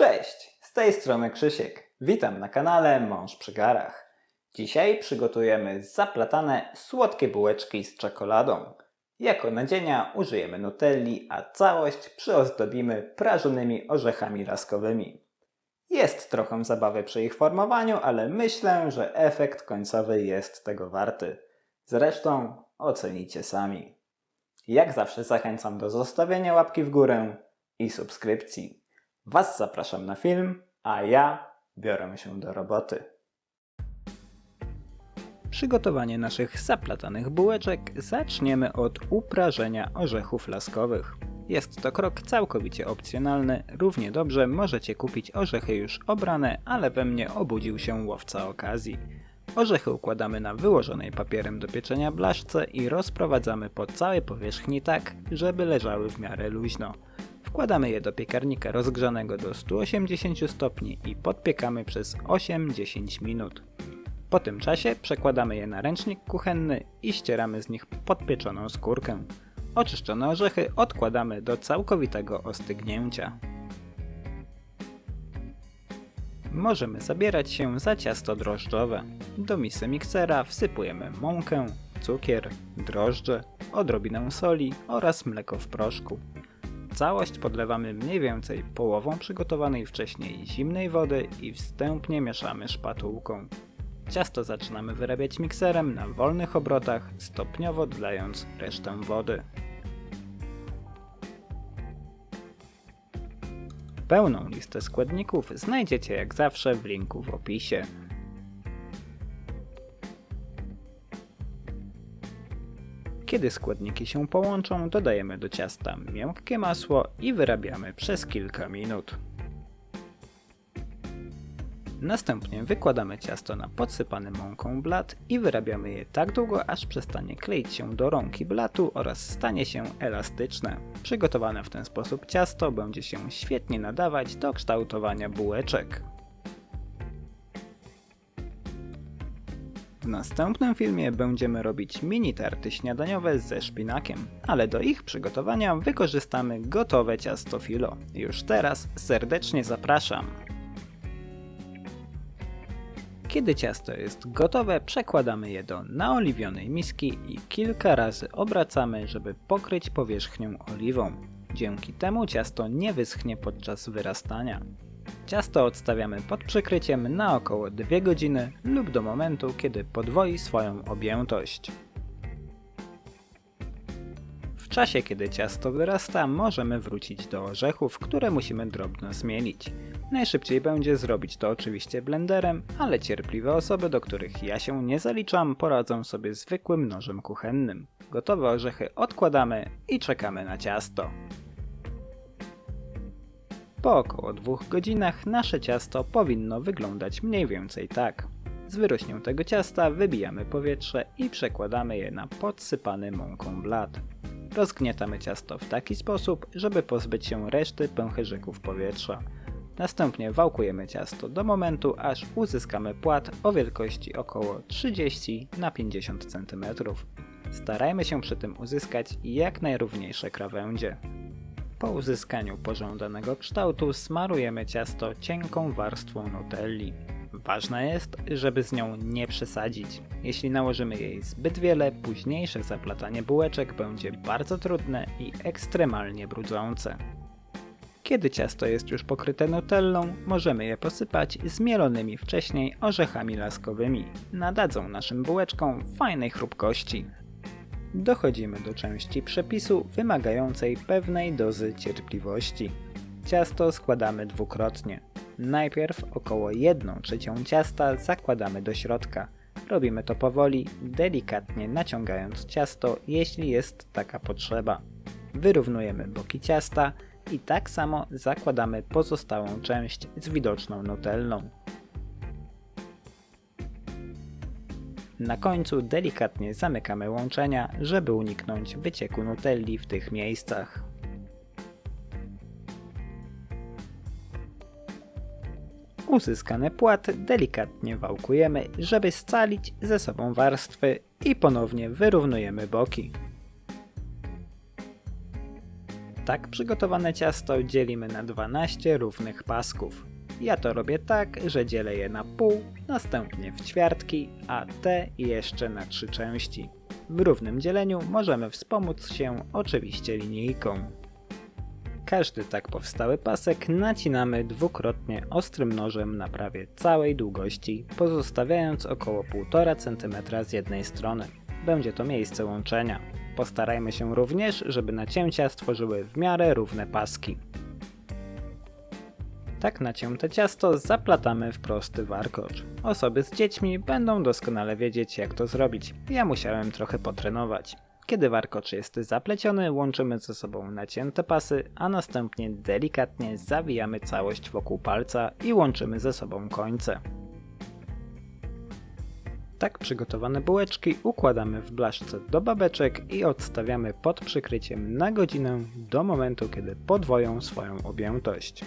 Cześć, z tej strony Krzysiek. Witam na kanale Mąż przy garach. Dzisiaj przygotujemy zaplatane słodkie bułeczki z czekoladą. Jako nadzienia użyjemy nutelli, a całość przyozdobimy prażonymi orzechami laskowymi. Jest trochę zabawy przy ich formowaniu, ale myślę, że efekt końcowy jest tego warty. Zresztą ocenicie sami. Jak zawsze zachęcam do zostawienia łapki w górę i subskrypcji. Was zapraszam na film, a ja biorę się do roboty. Przygotowanie naszych zaplatanych bułeczek zaczniemy od uprażenia orzechów laskowych. Jest to krok całkowicie opcjonalny, równie dobrze możecie kupić orzechy już obrane, ale we mnie obudził się łowca okazji. Orzechy układamy na wyłożonej papierem do pieczenia blaszce i rozprowadzamy po całej powierzchni tak, żeby leżały w miarę luźno. Wkładamy je do piekarnika rozgrzanego do 180 stopni i podpiekamy przez 8-10 minut. Po tym czasie przekładamy je na ręcznik kuchenny i ścieramy z nich podpieczoną skórkę. Oczyszczone orzechy odkładamy do całkowitego ostygnięcia. Możemy zabierać się za ciasto drożdżowe. Do misy miksera wsypujemy mąkę, cukier, drożdże, odrobinę soli oraz mleko w proszku. Całość podlewamy mniej więcej połową przygotowanej wcześniej zimnej wody i wstępnie mieszamy szpatułką. Ciasto zaczynamy wyrabiać mikserem na wolnych obrotach, stopniowo dodając resztę wody. Pełną listę składników znajdziecie jak zawsze w linku w opisie. Kiedy składniki się połączą, dodajemy do ciasta miękkie masło i wyrabiamy przez kilka minut. Następnie wykładamy ciasto na podsypany mąką blat i wyrabiamy je tak długo, aż przestanie kleić się do rąk i blatu oraz stanie się elastyczne. Przygotowane w ten sposób ciasto będzie się świetnie nadawać do kształtowania bułeczek. Następnym filmie będziemy robić mini tarty śniadaniowe ze szpinakiem, ale do ich przygotowania wykorzystamy gotowe ciasto filo. Już teraz serdecznie zapraszam. Kiedy ciasto jest gotowe, przekładamy je do naoliwionej miski i kilka razy obracamy, żeby pokryć powierzchnią oliwą. Dzięki temu ciasto nie wyschnie podczas wyrastania. Ciasto odstawiamy pod przykryciem na około 2 godziny lub do momentu, kiedy podwoi swoją objętość. W czasie, kiedy ciasto wyrasta, możemy wrócić do orzechów, które musimy drobno zmielić. Najszybciej będzie zrobić to oczywiście blenderem, ale cierpliwe osoby, do których ja się nie zaliczam, poradzą sobie zwykłym nożem kuchennym. Gotowe orzechy odkładamy i czekamy na ciasto. Po około dwóch godzinach nasze ciasto powinno wyglądać mniej więcej tak. Z wyrośniętego ciasta wybijamy powietrze i przekładamy je na podsypany mąką blat. Rozgniatamy ciasto w taki sposób, żeby pozbyć się reszty pęcherzyków powietrza. Następnie wałkujemy ciasto do momentu, aż uzyskamy płat o wielkości około 30 na 50 cm. Starajmy się przy tym uzyskać jak najrówniejsze krawędzie. Po uzyskaniu pożądanego kształtu smarujemy ciasto cienką warstwą nutelli. Ważne jest, żeby z nią nie przesadzić. Jeśli nałożymy jej zbyt wiele, późniejsze zaplatanie bułeczek będzie bardzo trudne i ekstremalnie brudzące. Kiedy ciasto jest już pokryte nutellą, możemy je posypać zmielonymi wcześniej orzechami laskowymi. Nadadzą naszym bułeczkom fajnej chrupkości. Dochodzimy do części przepisu wymagającej pewnej dozy cierpliwości. Ciasto składamy dwukrotnie. Najpierw około 1 trzecią ciasta zakładamy do środka. Robimy to powoli, delikatnie naciągając ciasto, jeśli jest taka potrzeba. Wyrównujemy boki ciasta i tak samo zakładamy pozostałą część z widoczną nutellą. Na końcu delikatnie zamykamy łączenia, żeby uniknąć wycieku nutelli w tych miejscach. Uzyskany płat delikatnie wałkujemy, żeby scalić ze sobą warstwy i ponownie wyrównujemy boki. Tak przygotowane ciasto dzielimy na 12 równych pasków. Ja to robię tak, że dzielę je na pół, następnie w ćwiartki, a te jeszcze na trzy części. W równym dzieleniu możemy wspomóc się oczywiście linijką. Każdy tak powstały pasek nacinamy dwukrotnie ostrym nożem na prawie całej długości, pozostawiając około 1,5 cm z jednej strony. Będzie to miejsce łączenia. Postarajmy się również, żeby nacięcia stworzyły w miarę równe paski. Tak nacięte ciasto zaplatamy w prosty warkocz. Osoby z dziećmi będą doskonale wiedzieć jak to zrobić. Ja musiałem trochę potrenować. Kiedy warkocz jest zapleciony, łączymy ze sobą nacięte pasy, a następnie delikatnie zawijamy całość wokół palca i łączymy ze sobą końce. Tak przygotowane bułeczki układamy w blaszce do babeczek i odstawiamy pod przykryciem na godzinę do momentu, kiedy podwoją swoją objętość.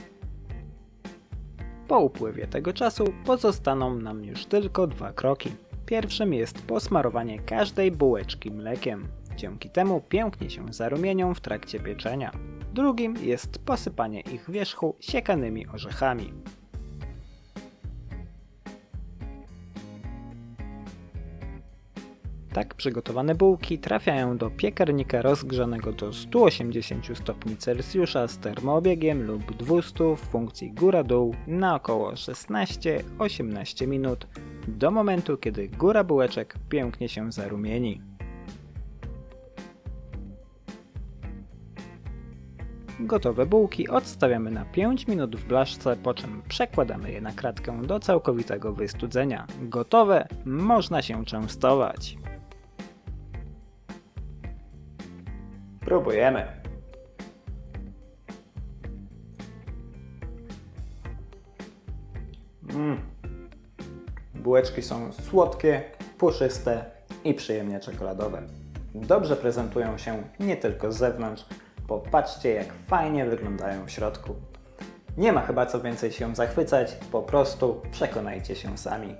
Po upływie tego czasu pozostaną nam już tylko dwa kroki. Pierwszym jest posmarowanie każdej bułeczki mlekiem. Dzięki temu pięknie się zarumienią w trakcie pieczenia. Drugim jest posypanie ich wierzchu siekanymi orzechami. Tak przygotowane bułki trafiają do piekarnika rozgrzanego do 180 stopni Celsjusza z termoobiegiem lub 200 w funkcji góra-dół na około 16-18 minut do momentu, kiedy góra bułeczek pięknie się zarumieni. Gotowe bułki odstawiamy na 5 minut w blaszce, po czym przekładamy je na kratkę do całkowitego wystudzenia. Gotowe, można się częstować. Próbujemy. Mm. Bułeczki są słodkie, puszyste i przyjemnie czekoladowe. Dobrze prezentują się nie tylko z zewnątrz, popatrzcie jak fajnie wyglądają w środku. Nie ma chyba co więcej się zachwycać, po prostu przekonajcie się sami.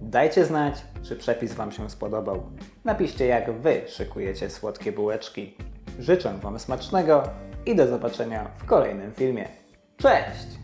Dajcie znać, czy przepis Wam się spodobał. Napiszcie, jak Wy szykujecie słodkie bułeczki. Życzę Wam smacznego i do zobaczenia w kolejnym filmie. Cześć!